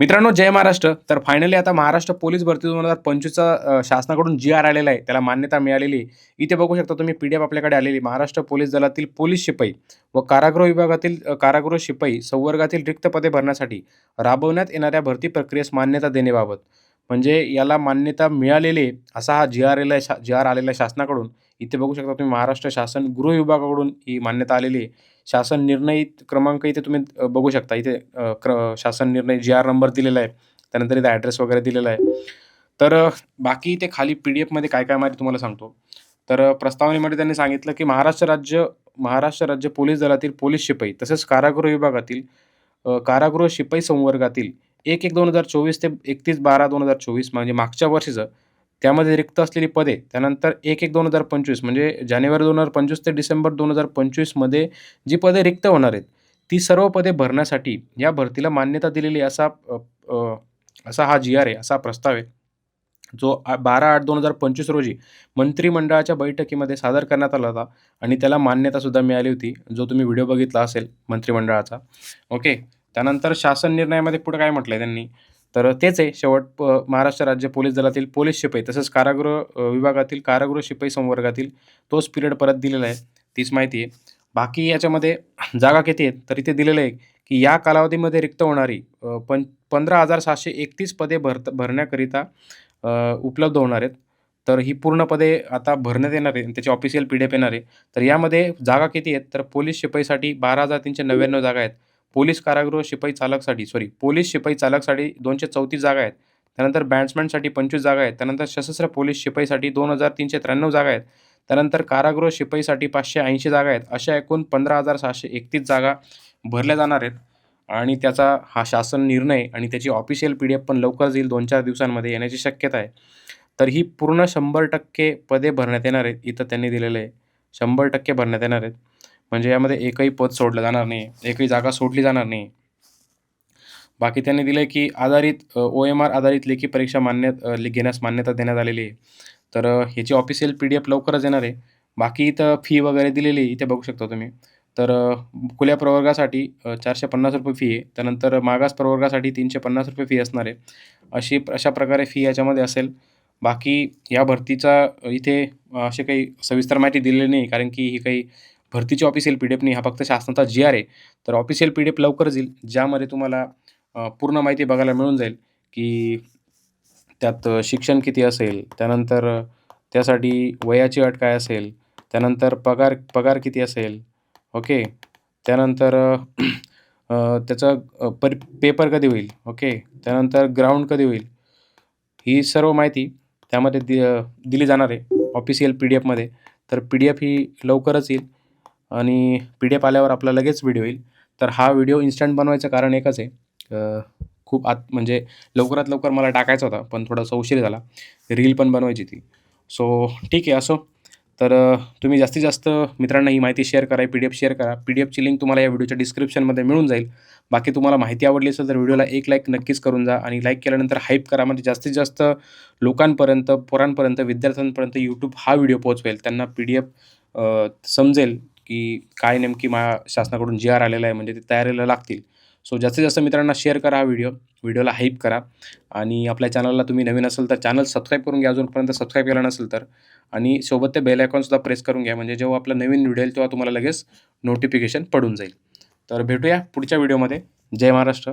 मित्रांनो जय महाराष्ट्र. तर फायनली आता महाराष्ट्र पोलीस भरती दोन हजार पंचवीसचा शासनाकडून जी आर आलेला आहे. त्याला मान्यता मिळालेली आहे. इथे बघू शकता तुम्ही पी डी एफ आपल्याकडे आलेली महाराष्ट्र पोलीस दलातील पोलीस शिपाई व कारागृह विभागातील कारागृह शिपाई संवर्गातील रिक्त पदे भरण्यासाठी राबवण्यात येणाऱ्या भरती प्रक्रियेस मान्यता देण्याबाबत. म्हणजे याला मान्यता मिळालेली आहे असा हा जी आर आलेला जी आर आलेला शासनाकडून. इथे बघू शकता तुम्ही महाराष्ट्र शासन गृह विभागाकडून ही मान्यता आलेली आहे. शासन निर्णय क्रमांक इथे तुम्ही बघू शकता. इथे क्र शासन निर्णय जी आर नंबर दिलेला आहे. त्यानंतर इथे ॲड्रेस वगैरे दिलेला आहे. तर बाकी इथे खाली पी डी एफमध्ये काय काय माहिती तुम्हाला सांगतो. तर प्रस्तावनेमध्ये त्यांनी सांगितलं की महाराष्ट्र राज्य महाराष्ट्र राज्य पोलीस दलातील पोलीस शिपाई तसेच कारागृह विभागातील कारागृह शिपाई संवर्गातील एक एक दोन हजार चोवीस ते एकतीस बारा दोन हजार चोवीस म्हणजे मागच्या वर्षीचं त्यामध्ये रिक्त असलेली पदे त्यानंतर एक एक दोन हजार पंचवीस म्हणजे जानेवारी दोन हजार पंचवीस ते डिसेंबर दोन हजार पंचवीसमध्ये जी पदे रिक्त होणार आहेत ती सर्व पदे भरण्यासाठी या भरतीला मान्यता दिलेली असा असा हा जी आर आहे असा प्रस्ताव आहे जो बारा आठ दोन हजार पंचवीस रोजी मंत्रिमंडळाच्या बैठकीमध्ये सादर करण्यात आला होता आणि त्याला मान्यतासुद्धा मिळाली होती जो तुम्ही व्हिडिओ बघितला असेल मंत्रिमंडळाचा. ओके? त्यानंतर शासन निर्णयामध्ये पुढे काय म्हटलं आहे त्यांनी? तर तेच आहे. शेवट प महाराष्ट्र राज्य पोलीस दलातील पोलीस शिपाई तसंच कारागृह विभागातील कारागृह शिपाई संवर्गातील तोच पिरियड परत दिलेला आहे. तीच माहिती आहे. बाकी याच्यामध्ये जागा किती आहेत? तर इथे दिलेलं आहे की या कालावधीमध्ये रिक्त होणारी पं पंधरा हजार सहाशे एकतीस पदे भरत भरण्याकरिता उपलब्ध होणार आहेत. तर ही पूर्ण पदे आता भरण्यात येणार आहे त्याची ऑफिशियल पी डी एफ येणार आहे. तर यामध्ये जागा किती आहेत? तर पोलीस शिपाईसाठी बारा हजार तीनशे नव्याण्णव जागा आहेत. पोलीस कारागृह शिपाई चालकसाठी सॉरी पोलीस शिपाई चालकसाठी दोनशे चौतीस जागा आहेत. त्यानंतर बॅट्समॅनसाठी पंचवीस जागा आहेत. त्यानंतर सशस्त्र पोलीस शिपाईसाठी दोन हजार तीनशे त्र्याण्णव जागा आहेत. त्यानंतर कारागृह शिपाईसाठी पाचशे ऐंशी जागा आहेत. अशा एकूण पंधरा हजार सहाशे एकतीस जागा भरल्या जाणार आहेत. आणि त्याचा हा शासन निर्णय आणि त्याची ऑफिशियल पी डी एफ पण लवकरच येईल. दोन चार दिवसांमध्ये येण्याची शक्यता आहे. तर ही पूर्ण शंभर टक्के पदे भरण्यात येणार आहेत. इथं त्यांनी दिलेलं आहे. शंभर टक्के भरण्यात येणार आहेत. म्हणजे यामध्ये एकही पद सोडलं जाणार नाही एकही जागा सोडली जाणार नाही. बाकी त्यांनी दिलं आहे की आधारित ओ एम आर आधारित लेखी परीक्षा मान्य घेण्यास मान्यता देण्यात आलेली आहे. तर ह्याची ऑफिशियल पी डी एफ लवकरच येणार आहे. बाकी इथं फी वगैरे दिलेली आहे इथे बघू शकता तुम्ही. तर खुल्या प्रवर्गासाठी चारशे पन्नास रुपये फी आहे. त्यानंतर मागास प्रवर्गासाठी तीनशे पन्नास रुपये फी असणार आहे. अशी अशा प्रकारे फी याच्यामध्ये असेल. बाकी या भरतीचा इथे असे काही सविस्तर माहिती दिलेली नाही कारण की ही काही भरतीची ऑफिशियल पी डी एफ नाही हा फक्त शासनाचा जी आर आहे. तर ऑफिशियल पी डी एफ लवकरच येईल ज्यामध्ये तुम्हाला पूर्ण माहिती बघायला मिळून जाईल की त्यात शिक्षण किती असेल त्यानंतर त्यासाठी वयाची अट काय असेल त्यानंतर पगार पगार किती असेल ओके? त्यानंतर त्याचं पर पेपर कधी होईल ओके? त्यानंतर ग्राउंड कधी होईल ही सर्व माहिती त्यामध्ये दि दिली जाणार आहे ऑफिशियल पी डी एफमध्ये तर पी डी एफ ही लवकरच येईल. आणि पी डी एफ आल्यावर आपला लगेच व्हिडिओ येईल. तर हा व्हिडिओ इन्स्टंट बनवायचं कारण एकच आहे. खूप आत म्हणजे लवकरात लवकर मला टाकायचा होता पण थोडासा उशीर झाला. रील पण बनवायची ती सो ठीक आहे असो. तर तुम्ही जास्तीत जास्त मित्रांना ही माहिती शेअर करा पी डी एफ शेअर करा. पी डी एफची लिंक तुम्हाला या व्हिडिओच्या डिस्क्रिप्शनमध्ये मिळून जाईल. बाकी तुम्हाला माहिती आवडली असेल तर व्हिडिओला एक लाईक नक्कीच करून जा आणि लाईक केल्यानंतर हाईप करा. म्हणजे जास्तीत जास्त लोकांपर्यंत पोरांपर्यंत विद्यार्थ्यांपर्यंत यूट्यूब हा व्हिडिओ पोहोचवेल. त्यांना पी डी एफ समजेल. की काय नेमकी मा शासनाकडून जी आर आलेला आहे म्हणजे ते तयारीला लागतील. सो जास्तीत जास्त मित्रांना शेअर करा हा व्हिडिओ व्हिडिओला हाईप करा. आणि आपल्या चॅनलला तुम्ही नवीन असेल तर चॅनल सबस्क्राईब करून घ्या. अजूनपर्यंत सबस्क्राईब केलं नसेल तर. आणि सोबत ते बेल आयकॉनसुद्धा प्रेस करून घ्या. म्हणजे जेव्हा आपला नवीन व्हिडिओ येईल तेव्हा तुम्हाला लगेच नोटिफिकेशन पडून जाईल. तर भेटूया पुढच्या व्हिडिओमध्ये जय महाराष्ट्र.